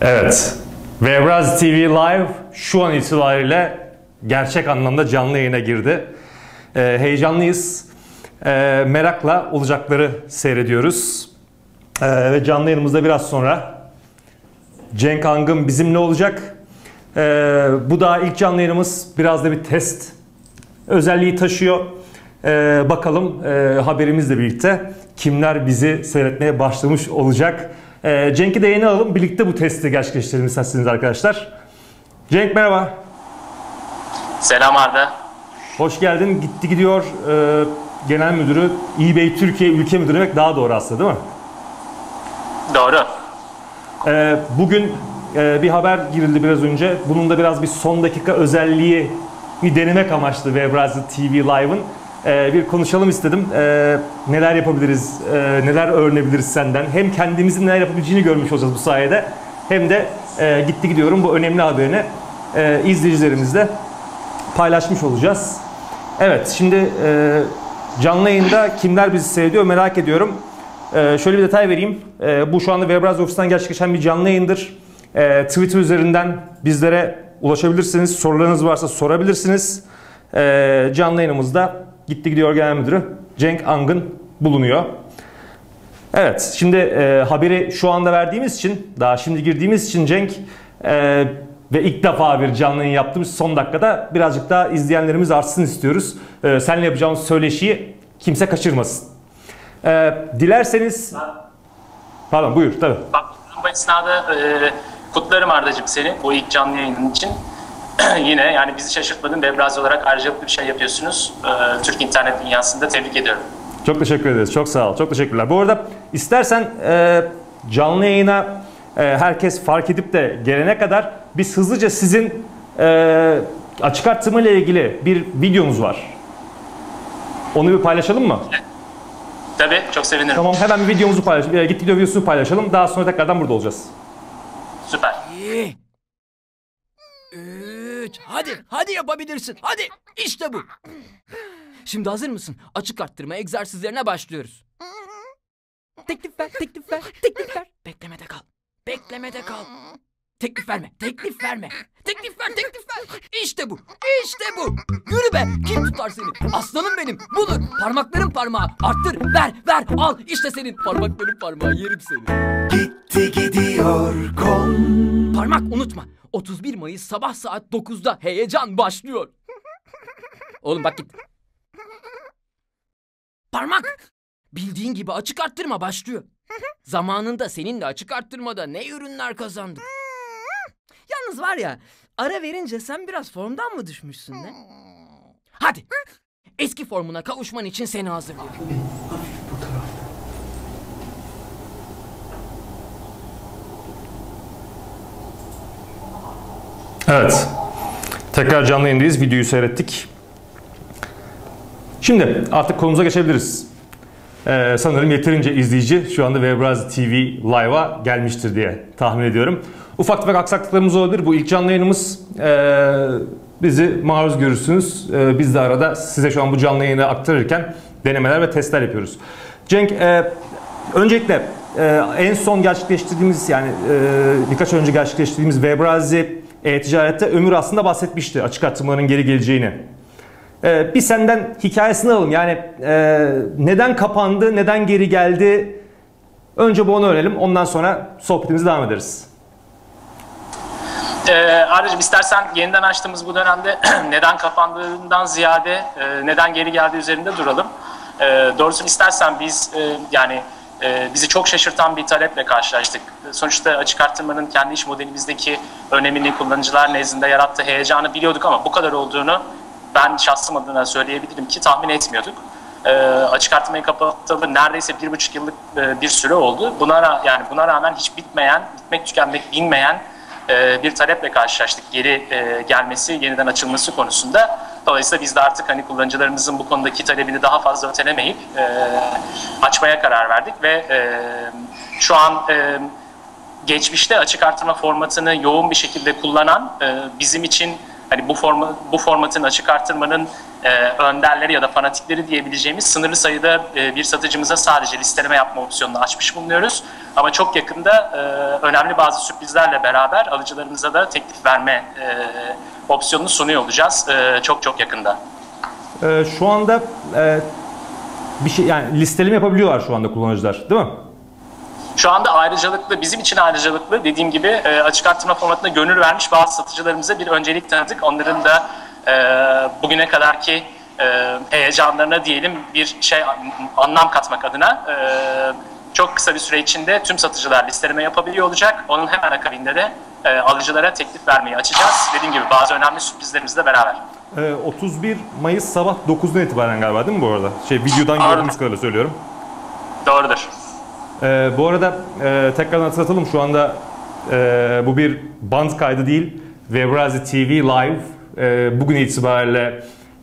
Evet. Vebraz TV Live şu an itibariyle gerçek anlamda canlı yayına girdi. Ee, heyecanlıyız. Ee, merakla olacakları seyrediyoruz. Ee, ve canlı yayınımızda biraz sonra Cenk Angın bizimle olacak. Ee, bu da ilk canlı yayınımız. Biraz da bir test özelliği taşıyor. Ee, bakalım e, haberimizle birlikte kimler bizi seyretmeye başlamış olacak. Ee, Cenk'i de yayına alalım. Birlikte bu testi gerçekleştirelim isterseniz arkadaşlar. Cenk merhaba. Selam Arda. Hoş geldin. Gitti gidiyor e, genel müdürü eBay Türkiye ülke müdürü demek daha doğru aslında değil mi? Doğru. Ee, bugün e, bir haber girildi biraz önce. Bunun da biraz bir son dakika özelliği bir denemek amaçlı Webrazil TV Live'ın. Ee, bir konuşalım istedim. Ee, neler yapabiliriz, e, neler öğrenebiliriz senden. Hem kendimizin neler yapabileceğini görmüş olacağız bu sayede. Hem de e, gitti gidiyorum bu önemli haberini e, izleyicilerimizle paylaşmış olacağız. Evet şimdi e, canlı yayında kimler bizi seyrediyor merak ediyorum. E, şöyle bir detay vereyim. E, bu şu anda Webraz ofisinden gerçekleşen bir canlı yayındır. E, Twitter üzerinden bizlere ulaşabilirsiniz. Sorularınız varsa sorabilirsiniz. E, canlı yayınımızda Gitti Gidiyor Genel Müdürü Cenk Angın bulunuyor. Evet, şimdi e, haberi şu anda verdiğimiz için, daha şimdi girdiğimiz için Cenk e, ve ilk defa bir canlı yayın yaptığımız son dakikada birazcık daha izleyenlerimiz artsın istiyoruz. E, seninle yapacağımız söyleşiyi kimse kaçırmasın. E, dilerseniz... Pardon buyur tabii. Bak bu esnada e, kutlarım Arda'cığım seni bu ilk canlı yayının için. Yine yani bizi şaşırtmadın Bebraz olarak ayrıcalıklı bir şey yapıyorsunuz. E, Türk internet dünyasında tebrik ediyorum. Çok teşekkür ederiz. Çok sağ ol. Çok teşekkürler. Bu arada istersen e, canlı yayına e, herkes fark edip de gelene kadar biz hızlıca sizin e, açık arttırma ile ilgili bir videomuz var. Onu bir paylaşalım mı? Tabii çok sevinirim. Tamam hemen bir videomuzu paylaşalım. E, git video videosunu paylaşalım. Daha sonra tekrardan burada olacağız. Süper. Üç. Hadi, hadi yapabilirsin. Hadi. İşte bu. Şimdi hazır mısın? Açık arttırma egzersizlerine başlıyoruz. Teklif ver, teklif ver, teklif ver. Beklemede kal. Beklemede kal. Teklif verme, teklif verme. Teklif ver, teklif ver. İşte bu, işte bu. Yürü be, kim tutar seni? Aslanım benim, budur. Parmakların parmağı. Arttır, ver, ver, al. İşte senin parmakların parmağı, yerim seni. Gitti gidiyor kon. Parmak unutma. 31 Mayıs sabah saat 9'da heyecan başlıyor. Oğlum bak git. Parmak. Bildiğin gibi açık arttırma başlıyor. Zamanında seninle açık arttırmada ne ürünler kazandık. Yalnız var ya ara verince sen biraz formdan mı düşmüşsün ne? Hadi. Eski formuna kavuşman için seni hazırlıyorum. Evet. Tekrar canlı yayındayız. Videoyu seyrettik. Şimdi artık konumuza geçebiliriz. Ee, sanırım yeterince izleyici şu anda Webraz TV Live'a gelmiştir diye tahmin ediyorum. Ufak tefek aksaklıklarımız olabilir. Bu ilk canlı yayınımız. Ee, bizi maruz görürsünüz. Ee, biz de arada size şu an bu canlı yayını aktarırken denemeler ve testler yapıyoruz. Cenk, e, öncelikle e, en son gerçekleştirdiğimiz yani e, birkaç önce gerçekleştirdiğimiz Webrazi e-ticarette Ömür aslında bahsetmişti açık artırmaların geri geleceğini. Ee, bir senden hikayesini alalım. Yani e, neden kapandı, neden geri geldi? Önce bu onu öğrenelim. Ondan sonra sohbetimize devam ederiz. Ee, Arda'cığım istersen yeniden açtığımız bu dönemde neden kapandığından ziyade e, neden geri geldiği üzerinde duralım. E, doğrusunu istersen biz e, yani e, bizi çok şaşırtan bir taleple karşılaştık. Sonuçta açık arttırmanın kendi iş modelimizdeki önemini kullanıcılar nezdinde yarattığı heyecanı biliyorduk ama bu kadar olduğunu ben şahsım adına söyleyebilirim ki tahmin etmiyorduk. E, açık arttırmayı kapatılı neredeyse bir buçuk yıllık e, bir süre oldu. Buna yani buna rağmen hiç bitmeyen, bitmek tükenmek bilmeyen e, bir taleple karşılaştık geri e, gelmesi, yeniden açılması konusunda. Dolayısıyla biz de artık hani kullanıcılarımızın bu konudaki talebini daha fazla ötelemeyip e, açmaya karar verdik ve e, şu an e, geçmişte açık artırma formatını yoğun bir şekilde kullanan e, bizim için hani bu forma bu formatın açık artırmanın e, önderleri ya da fanatikleri diyebileceğimiz sınırlı sayıda e, bir satıcımıza sadece listeleme yapma opsiyonunu açmış bulunuyoruz. Ama çok yakında e, önemli bazı sürprizlerle beraber alıcılarımıza da teklif verme e, opsiyonunu sunuyor olacağız e, çok çok yakında. Ee, şu anda e, bir şey yani listeleme yapabiliyorlar şu anda kullanıcılar, değil mi? Şu anda ayrıcalıklı, bizim için ayrıcalıklı dediğim gibi e, açık arttırma formatına gönül vermiş bazı satıcılarımıza bir öncelik tanıdık. Onların da e, bugüne kadarki e, heyecanlarına diyelim bir şey anlam katmak adına e, çok kısa bir süre içinde tüm satıcılar listeleme yapabiliyor olacak. Onun hemen akabinde de e, alıcılara teklif vermeyi açacağız. Dediğim gibi bazı önemli sürprizlerimizle beraber. Ee, 31 Mayıs sabah 9'dan itibaren galiba değil mi bu arada? Şey videodan gördüğümüz kadarıyla söylüyorum. Doğrudur. Ee, bu arada e, tekrardan hatırlatalım şu anda e, bu bir band kaydı değil. Webrazi TV Live e, bugün itibariyle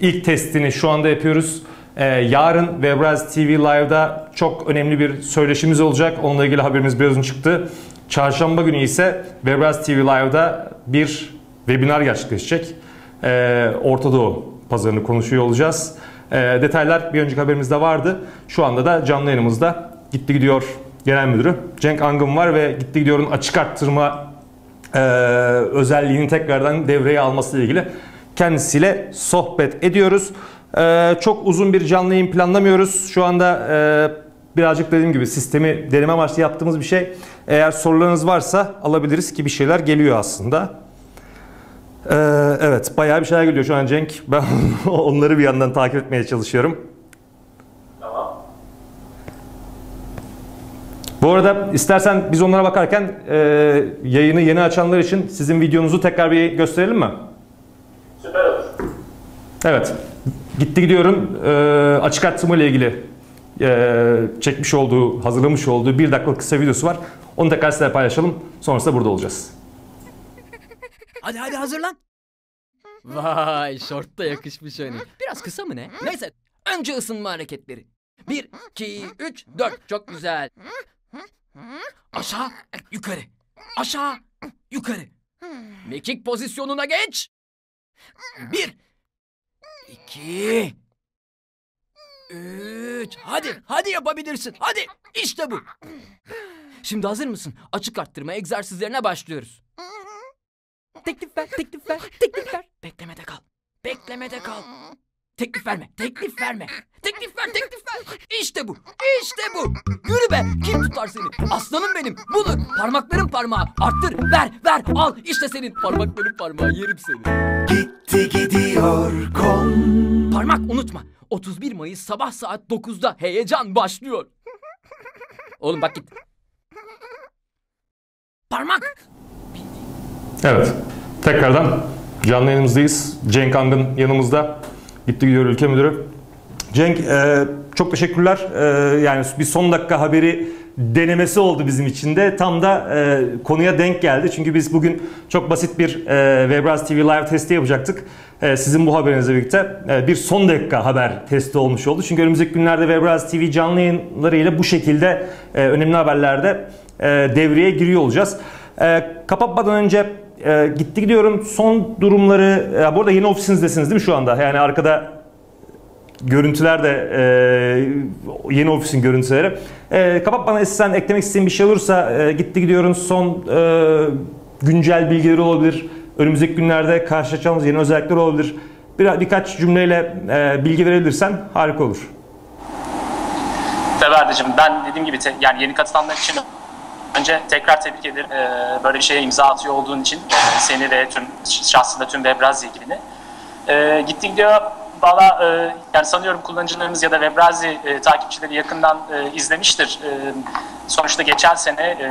ilk testini şu anda yapıyoruz. E, yarın Webrazi TV Live'da çok önemli bir söyleşimiz olacak. Onunla ilgili haberimiz biraz çıktı. Çarşamba günü ise Webrazi TV Live'da bir webinar gerçekleşecek. E, Orta Doğu pazarını konuşuyor olacağız. E, detaylar bir önceki haberimizde vardı. Şu anda da canlı yayınımızda Gitti Gidiyor Genel Müdürü Cenk Angın var ve Gitti Gidiyor'un açık arttırma e, özelliğini tekrardan devreye alması ile ilgili kendisiyle sohbet ediyoruz. E, çok uzun bir canlı yayın planlamıyoruz. Şu anda e, birazcık dediğim gibi sistemi deneme amaçlı yaptığımız bir şey. Eğer sorularınız varsa alabiliriz ki bir şeyler geliyor aslında. Ee, evet bayağı bir şeyler geliyor şu an Cenk. Ben onları bir yandan takip etmeye çalışıyorum. Bu arada istersen biz onlara bakarken e, yayını yeni açanlar için sizin videonuzu tekrar bir gösterelim mi? Süper olur. Evet. Gitti gidiyorum. E, açık arttırma ile ilgili e, çekmiş olduğu, hazırlamış olduğu bir dakikalık kısa videosu var. Onu tekrar size paylaşalım. Sonrasında burada olacağız. Hadi hadi hazırlan. Vay şort da yakışmış hani. Biraz kısa mı ne? Neyse önce ısınma hareketleri. Bir, iki, üç, dört. Çok güzel. Aşağı, yukarı. Aşağı, yukarı. Mekik pozisyonuna geç. Bir, iki, üç. Hadi, hadi yapabilirsin. Hadi, işte bu. Şimdi hazır mısın? Açık arttırma egzersizlerine başlıyoruz. Teklif ver, teklif ver, teklif ver. Beklemede kal. Beklemede kal. Teklif verme, teklif verme. Teklif ver, teklif ver. İşte bu, işte bu. Yürü be, kim tutar seni? Aslanım benim, budur. Parmakların parmağı. Arttır, ver, ver, al. İşte senin parmakların parmağı, yerim seni. Gitti gidiyor kon Parmak unutma. 31 Mayıs sabah saat 9'da heyecan başlıyor. Oğlum bak git. Parmak. Evet. Tekrardan canlı yayınımızdayız. Cenk Angın yanımızda. Gitti gidiyor ülke müdürü. Cenk e, çok teşekkürler. E, yani bir son dakika haberi denemesi oldu bizim için de. Tam da e, konuya denk geldi. Çünkü biz bugün çok basit bir e, Webraz TV Live testi yapacaktık. E, sizin bu haberinizle birlikte e, bir son dakika haber testi olmuş oldu. Çünkü önümüzdeki günlerde Webraz TV canlı yayınlarıyla bu şekilde e, önemli haberlerde e, devreye giriyor olacağız. E, kapatmadan önce e, gitti gidiyorum son durumları. E, bu arada yeni ofisinizdesiniz değil mi şu anda? Yani arkada görüntüler de e, yeni ofisin görüntüleri. E, kapatmadan sen eklemek istediğin bir şey olursa e, gitti gidiyorum son e, güncel bilgileri olabilir. Önümüzdeki günlerde karşılaşacağımız yeni özellikler olabilir. Bir, birkaç cümleyle e, bilgi verebilirsen harika olur. Teberdi'cim ben dediğim gibi te- yani yeni katılanlar için önce tekrar tebrik ederim. Ee, böyle bir şeye imza atıyor olduğun için Ee, seni ve tüm şahsında tüm Webrazi ekibini. Ee, gitti gidiyor valla e, yani sanıyorum kullanıcılarımız ya da Webrazi e, takipçileri yakından e, izlemiştir. E, sonuçta geçen sene e,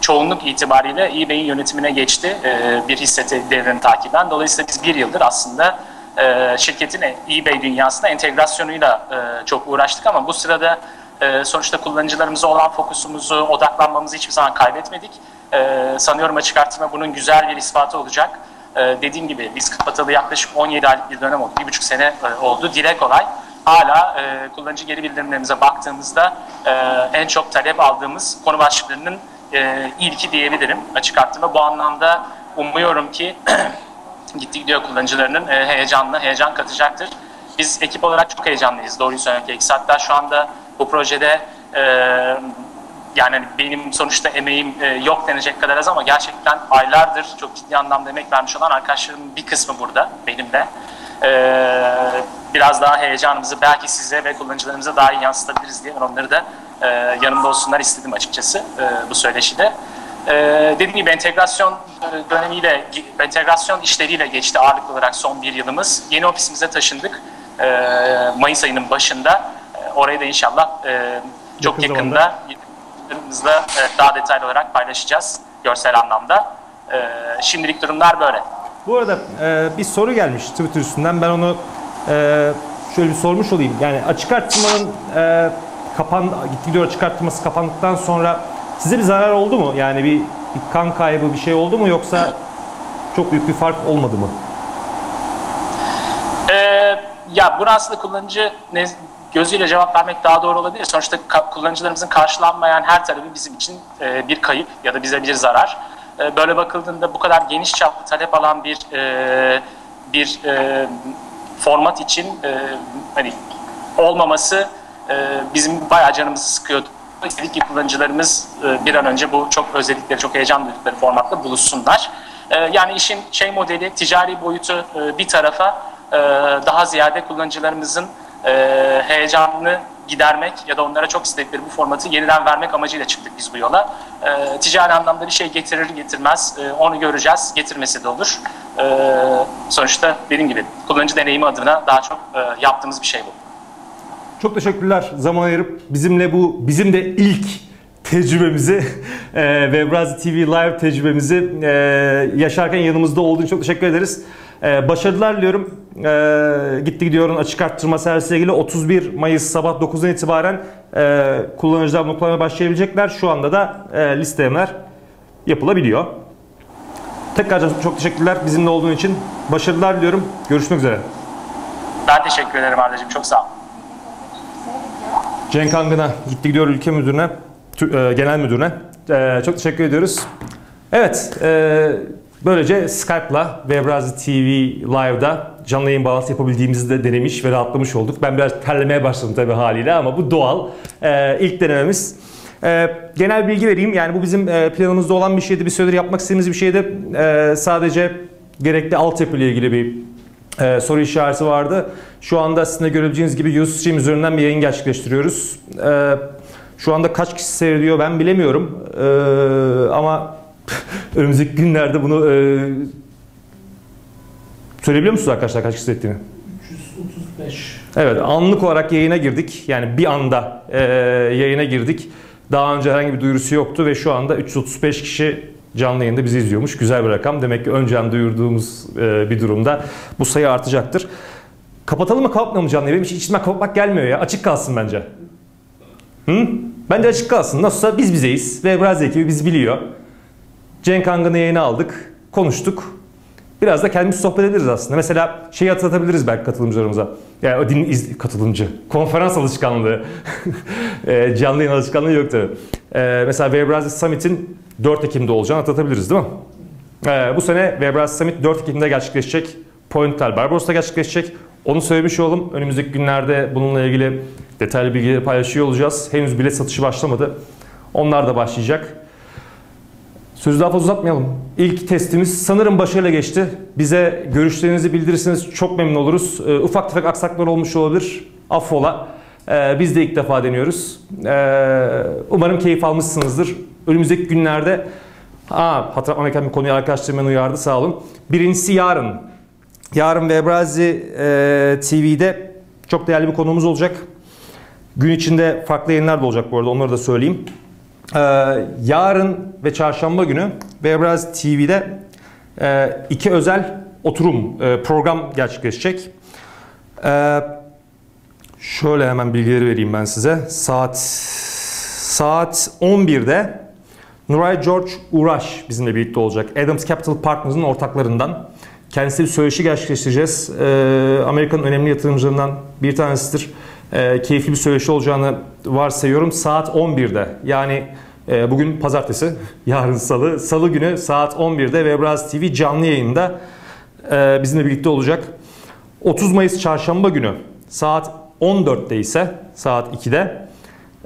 çoğunluk itibariyle eBay'in yönetimine geçti e, bir hisse devrini takiben. Dolayısıyla biz bir yıldır aslında e, şirketin eBay dünyasına entegrasyonuyla e, çok uğraştık ama bu sırada e, sonuçta kullanıcılarımıza olan fokusumuzu, odaklanmamızı hiçbir zaman kaybetmedik. E, sanıyorum açık artırma bunun güzel bir ispatı olacak. E, dediğim gibi biz kapatalı yaklaşık 17 aylık bir dönem oldu, bir buçuk sene e, oldu. Dile kolay hala e, kullanıcı geri bildirimlerimize baktığımızda e, en çok talep aldığımız konu başlıklarının ilki diyebilirim açık arttırma. Bu anlamda umuyorum ki gitti gidiyor kullanıcılarının e, heyecanına heyecan katacaktır. Biz ekip olarak çok heyecanlıyız doğruyu söylemek gerekirse. Hatta şu anda bu projede e, yani benim sonuçta emeğim e, yok denecek kadar az ama gerçekten aylardır çok ciddi anlamda emek vermiş olan arkadaşlarımın bir kısmı burada benimle. E, biraz daha heyecanımızı belki size ve kullanıcılarımıza daha iyi yansıtabiliriz diye ben onları da e, yanımda olsunlar istedim açıkçası e, bu söyleşide. E, dediğim gibi entegrasyon e, dönemiyle, entegrasyon işleriyle geçti ağırlıklı olarak son bir yılımız. Yeni ofisimize taşındık e, Mayıs ayının başında. Orayı da inşallah e, çok Yakın yakında yakınlarımızla e, daha detaylı olarak paylaşacağız görsel anlamda. E, şimdilik durumlar böyle. Bu arada e, bir soru gelmiş Twitter üstünden. Ben onu e, şöyle bir sormuş olayım. Yani açık arttırmanın e, kapan gidiyor açık arttırması kapandıktan sonra size bir zarar oldu mu? Yani bir, bir kan kaybı bir şey oldu mu yoksa çok büyük bir fark olmadı mı? Ee, ya bunu aslında kullanıcı gözüyle cevap vermek daha doğru olabilir. Sonuçta kullanıcılarımızın karşılanmayan her tarafı bizim için e, bir kayıp ya da bize bir zarar. E, böyle bakıldığında bu kadar geniş çaplı talep alan bir e, bir format için hani olmaması bizim bayağı canımızı sıkıyordu. İstedik ki kullanıcılarımız bir an önce bu çok özledikleri, çok heyecan duydukları formatla buluşsunlar. Yani işin şey modeli, ticari boyutu bir tarafa daha ziyade kullanıcılarımızın e, heyecanını gidermek ya da onlara çok istedikleri bu formatı yeniden vermek amacıyla çıktık biz bu yola. E, ticari anlamda bir şey getirir getirmez e, onu göreceğiz. Getirmesi de olur. E, sonuçta dediğim gibi kullanıcı deneyimi adına daha çok e, yaptığımız bir şey bu. Çok teşekkürler zaman ayırıp bizimle bu bizim de ilk tecrübemizi e, Webrazi TV Live tecrübemizi e, yaşarken yanımızda olduğun için çok teşekkür ederiz. E, başarılar diliyorum. E, gitti gidiyorun açık arttırma servisiyle ilgili 31 Mayıs sabah 9'dan itibaren e, kullanıcılar bunu kullanmaya başlayabilecekler. Şu anda da e, listelemeler yapılabiliyor. Tekrar çok teşekkürler bizimle olduğun için. Başarılar diliyorum. Görüşmek üzere. Ben teşekkür ederim Arda'cığım. Çok sağ ol. Cenk Angın'a gitti gidiyor ülke müdürüne, e, genel müdürüne. E, çok teşekkür ediyoruz. Evet, e, böylece Skype'la Webrazi TV Live'da canlı yayın bağlantısı yapabildiğimizi de denemiş ve rahatlamış olduk. Ben biraz terlemeye başladım tabii haliyle ama bu doğal. E, ilk denememiz. E, genel bilgi vereyim. Yani bu bizim e, planımızda olan bir şeydi. Bir süredir yapmak istediğimiz bir şeydi. E, sadece gerekli altyapı ile ilgili bir e, soru işareti vardı. Şu anda sizin de görebileceğiniz gibi Ustream üzerinden bir yayın gerçekleştiriyoruz. E, şu anda kaç kişi seyrediyor ben bilemiyorum. E, ama önümüzdeki günlerde bunu e, söyleyebiliyor musunuz arkadaşlar kaç kişi seyrettiğini? 335. Evet anlık olarak yayına girdik. Yani bir anda e, yayına girdik. Daha önce herhangi bir duyurusu yoktu ve şu anda 335 kişi canlı yayında bizi izliyormuş. Güzel bir rakam. Demek ki önceden duyurduğumuz e, bir durumda bu sayı artacaktır. Kapatalım mı kapatmayalım mı canlı yayını? Benim hiç içimden kapatmak gelmiyor ya. Açık kalsın bence. Hı? Bence açık kalsın. Nasılsa biz bizeyiz. Ve Braz ekibi biz biliyor. Cenk Angın'ı yayına aldık. Konuştuk. Biraz da kendimiz sohbet ederiz aslında. Mesela şeyi hatırlatabiliriz belki katılımcılarımıza. Yani din iz, katılımcı. Konferans alışkanlığı. e, canlı yayın alışkanlığı yok tabii. E, mesela Webrazi Summit'in 4 Ekim'de olacağını hatırlatabiliriz değil mi? E, bu sene Webrazi Summit 4 Ekim'de gerçekleşecek. Pointel Barbaros'ta gerçekleşecek. Onu söylemiş olalım. Önümüzdeki günlerde bununla ilgili detaylı bilgileri paylaşıyor olacağız. Henüz bilet satışı başlamadı. Onlar da başlayacak. Sözü daha fazla uzatmayalım. İlk testimiz sanırım başarıyla geçti. Bize görüşlerinizi bildirirseniz çok memnun oluruz. Ee, ufak tefek aksaklar olmuş olabilir. Affola. Ee, biz de ilk defa deniyoruz. Ee, umarım keyif almışsınızdır. Önümüzdeki günlerde Aa, hatırlatmam gereken bir konuyu arkadaşlarım beni uyardı sağ olun. Birincisi yarın. Yarın Webrazi e, TV'de çok değerli bir konuğumuz olacak. Gün içinde farklı yayınlar da olacak bu arada onları da söyleyeyim. Ee, yarın ve çarşamba günü Webraz TV'de e, iki özel oturum e, program gerçekleşecek. Ee, şöyle hemen bilgileri vereyim ben size. Saat saat 11'de Nuray George Uraş bizimle birlikte olacak. Adams Capital Partners'ın ortaklarından. Kendisi bir söyleşi gerçekleştireceğiz. Amerika'nın önemli yatırımcılarından bir tanesidir. Ee, keyifli bir söyleşi olacağını varsayıyorum. Saat 11'de yani e, bugün pazartesi, yarın salı. Salı günü saat 11'de Webraz TV canlı yayında e, bizimle birlikte olacak. 30 Mayıs çarşamba günü saat 14'te ise saat 2'de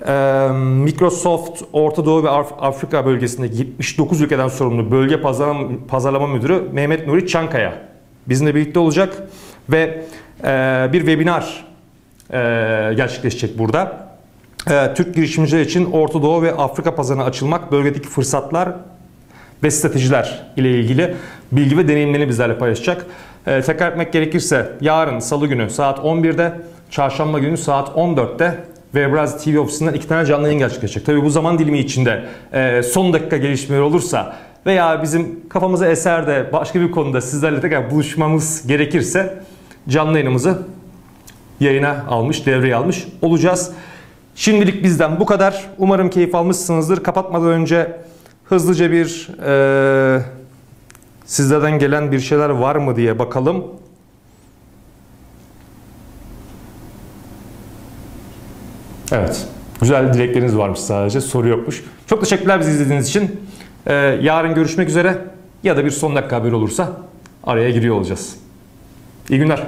e, Microsoft Orta Doğu ve Af- Afrika bölgesindeki 79 ülkeden sorumlu bölge pazarlama, pazarlama müdürü Mehmet Nuri Çankaya bizimle birlikte olacak ve e, bir webinar e, gerçekleşecek burada. E, Türk girişimciler için Orta Doğu ve Afrika pazarına açılmak, bölgedeki fırsatlar ve stratejiler ile ilgili bilgi ve deneyimlerini bizlerle paylaşacak. E, tekrar etmek gerekirse yarın salı günü saat 11'de, çarşamba günü saat 14'te Webraz TV ofisinden iki tane canlı yayın gerçekleşecek. Tabii bu zaman dilimi içinde e, son dakika gelişmeler olursa veya bizim kafamıza eser de başka bir konuda sizlerle tekrar buluşmamız gerekirse canlı yayınımızı yayına almış, devreye almış olacağız. Şimdilik bizden bu kadar. Umarım keyif almışsınızdır. Kapatmadan önce hızlıca bir eee, sizlerden gelen bir şeyler var mı diye bakalım. Evet. Güzel dilekleriniz varmış sadece. Soru yokmuş. Çok teşekkürler bizi izlediğiniz için. Eee, yarın görüşmek üzere. Ya da bir son dakika haber olursa araya giriyor olacağız. İyi günler.